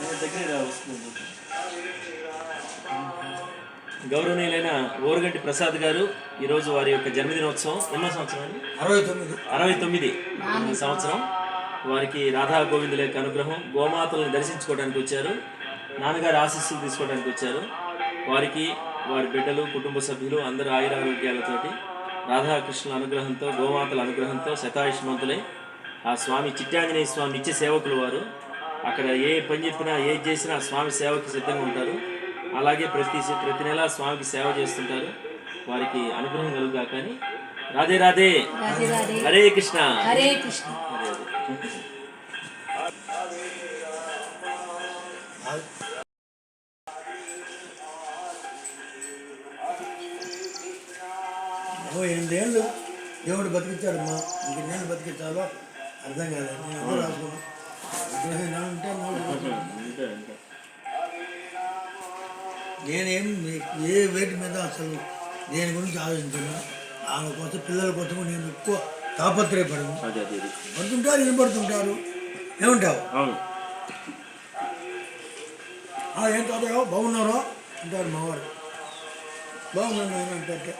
దగ్గర వస్తుంది. గౌరవనీయులైన ఓరుగంటి ప్రసాద్ గారు ఈరోజు వారి యొక్క జన్మదినోత్సవం ఎన్నో సంవత్సరం అండి? అరవై తొమ్మిది. అరవై తొమ్మిది సంవత్సరం. వారికి రాధా గోవిందుల యొక్క అనుగ్రహం గోమాతలను దర్శించుకోవడానికి వచ్చారు నాన్నగారి ఆశీస్సులు తీసుకోవడానికి వచ్చారు. వారికి వారి బిడ్డలు కుటుంబ సభ్యులు అందరూ ఆయురారోగ్యాలతోటి రాధాకృష్ణుల అనుగ్రహంతో గోమాతల అనుగ్రహంతో శతాయుష్మంతులై ఆ స్వామి చిట్టాంజనేయ స్వామి నిత్య సేవకులు వారు. అక్కడ ఏ పని చెప్పినా ఏది చేసినా స్వామి సేవకి సిద్ధంగా ఉంటారు. అలాగే ప్రతి ప్రతి నెల స్వామికి సేవ చేస్తుంటారు. వారికి అనుగ్రహం కలుగుగా కానీ. రాధే రాధే. హరే కృష్ణ. హరే కృష్ణ. ఎనిమిదేళ్ళు దేవుడు బతికించాడమ్మా ఇంకెన్నేళ్ళు బతికించాలో అర్థం కాలేదు. నేను అందరూ రాసుకున్నాను నేనేం ఏ వేటి మీద అసలు దేని గురించి ఆలోచించను. ఆమె కోసం పిల్లల కోసం నేను ఎక్కువ తాపత్రయపడను. పడుతుంటారు వినపడుతుంటారు ఏమంటావు? అవును. "ఆ, ఏం తాతయ్య బాగున్నారో? అంటారు మావాడు బాగున్నాను అంటే